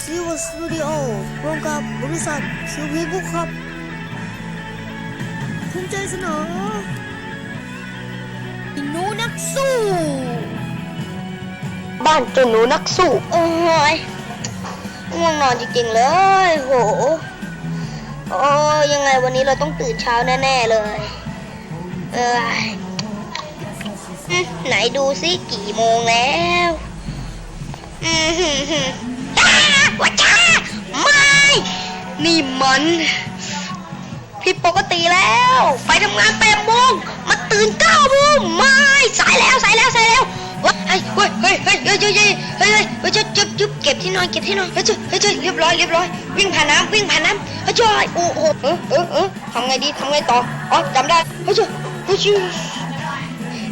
ซิวสตูดิโอร่วมกับบริษัทซิววีบุ๊กครับภูมิใจเสนออินูนักสู้ บ้านเจ้าหนูนักสู้ โอ้ยง่วงนอนจริงๆเลย โห โอ้ยยังไงวันนี้เราต้องตื่นเช้าแน่ๆเลย เอออืมไหนดูซิกี่โมงแล้ว อืมฮึ่มฮึ่มจ้า วัจ้าไม่ นี่มันผิดปกติแล้ว ไปทำงานแปดโมงมาตื่นเก้าโมงไม่ สายแล้วสายแล้วสายแล้วเฮ้ยเฮ้ยเฮ้ยเฮ้ยเฮ้ยเฮ้ยเฮ้ยเฮ้ยเฮ้ยเฮ้ยจุ๊บจุ๊บเก็บที่นอนเก็บที่นอนเฮ้ยจุ๊บเฮ้ยเรียบร้อยเรียบร้อยวิ่งผ่านน้ำวิ่งผ่านน้ำเฮ้ยจุ๊บโอ้โหเออเออเออทำไงดีทำไงต่ออ๋อจำได้เฮ้ยจุ๊บเฮ้ยจุ๊บ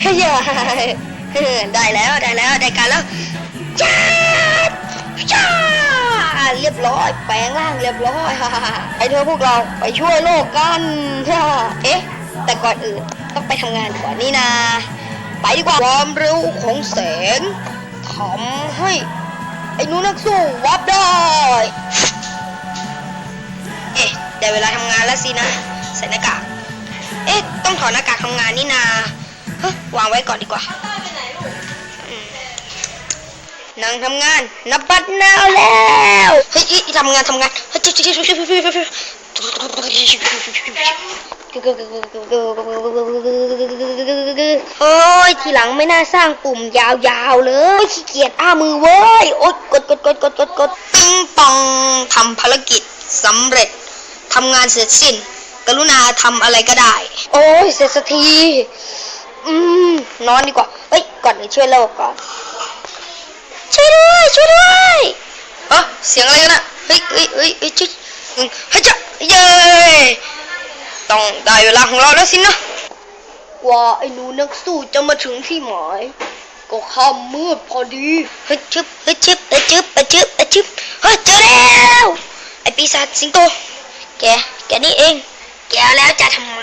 เฮ้ยเฮ้ยได้แล้วได้แล้วได้การแล้วจ้าจ้า ร้อย แปลงร่างเรียบร้อยไปเถอะพวกเราไปช่วยโลกกันเอ๊ะ แต่ก่อนอื่นต้องไปทำงานก่อนนี่นา ไปดีกว่าความเร็วของแสงทำให้ไอ้หนูนักสู้วับได้ เอ๊ะได้เวลาทำงานแล้วสินะใส่หน้ากากเอ๊ะ ต้องถอดหน้ากากทำงานนี่นาวางไว้ก่อนดีกว่า นั่งทำงาน นับบัตรนาวแล้วเฮ้ยทำงานทำงานเฮ้ยโอ้ยทีหลังไม่น่าสร้างปุ่มยาวๆเลยขี้เกียจอ้ามือเว้ยโอ๊ยกดกดกดกดกดกดปิ้งปองทำภารกิจสำเร็จทำงานเสร็จสิ้น กรุณาทำอะไรก็ได้ โอ้ยเสร็จสักที อืมนอนดีกว่าเฮ้ยก่อนอื่ช่วยโลกก่อน ช่วยด้วยช่วยด้วยเออเสียงอะไรกันอะเฮ้ยเฮ้ยเฮ้ยเฮ้ยช่วยอืมเฮ้ยจ้ะเย้ต้องได้เวลาของเราแล้วสินะกว่าไอ้หนูนักสู้จะมาถึงที่หมายก็ค่ำมืดพอดีเฮ้ยชึบเฮ้ยชึบเฮ้ยชึบเฮ้ยชึบเฮ้ยชึบเฮ้ยเจอแล้วไอ้ปีศาจสิงโตแกแกนี่เอง แกแล้วจะทำไม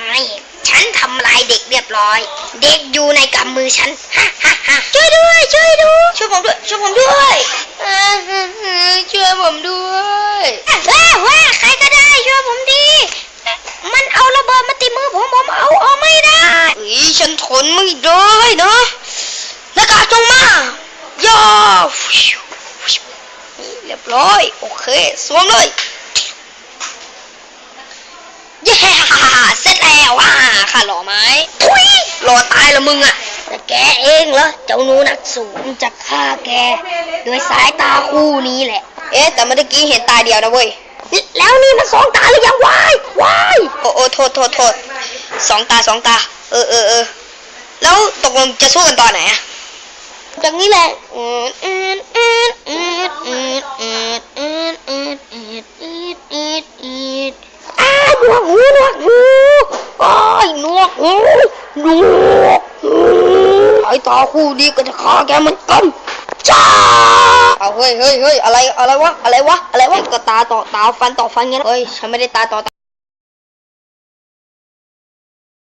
ฉันทำลายเด็กเรียบร้อย เด็กอยู่ในกำมือฉันฮ่า ฮ่าฮ่าช่วยด้วยช่วยด้วยช่วยผมด้วยช่วยผมด้วยอ่าฮ่าฮ่าช่วยผมด้วยว้าว้าใครก็ได้ช่วยผมดี มันเอาระเบิดมาตีมือผมผมเอาเอาไม่ได้อีฉันทนไม่ได้นะหน้ากากจงมาย่านี่เรียบร้อยโอเคสวมเลยเย้เสร็จแล้วอะข้าหล่อไหมทุยหล่อตายละมึงอะ แกเองเหรอ เจ้าหนูนักสูงจะฆ่าแกด้วยสายตาคู่นี้แหละ เอ๊ะแต่เมื่อกี้เห็นตาเดียวนะเว้ยแล้วนี่มันสองตาหรือยังวายวายโอ้โอ้โทษโทษโทษสองตาสองตา เออเออเออแล้วตกลงจะสู้กันตอนไหนอะจากนี้แหละอืดอืดอืดอืดอืดอืดอืดอืดอืดอืดอืดอืดอ้าหนวกหูหนวกหูโอ้ยหนวกหูหนวก ต่อคู่ดีก็จะฆ่าแกมันกันจ้าเอาเฮ้ยเฮ้ยเฮ้ยอะไรอะไรวะอะไรวะอะไรวะก็ตาต่อตาฟันต่อฟันเงี้ยเฮ้ยฉันไม่ได้ตาต่อตา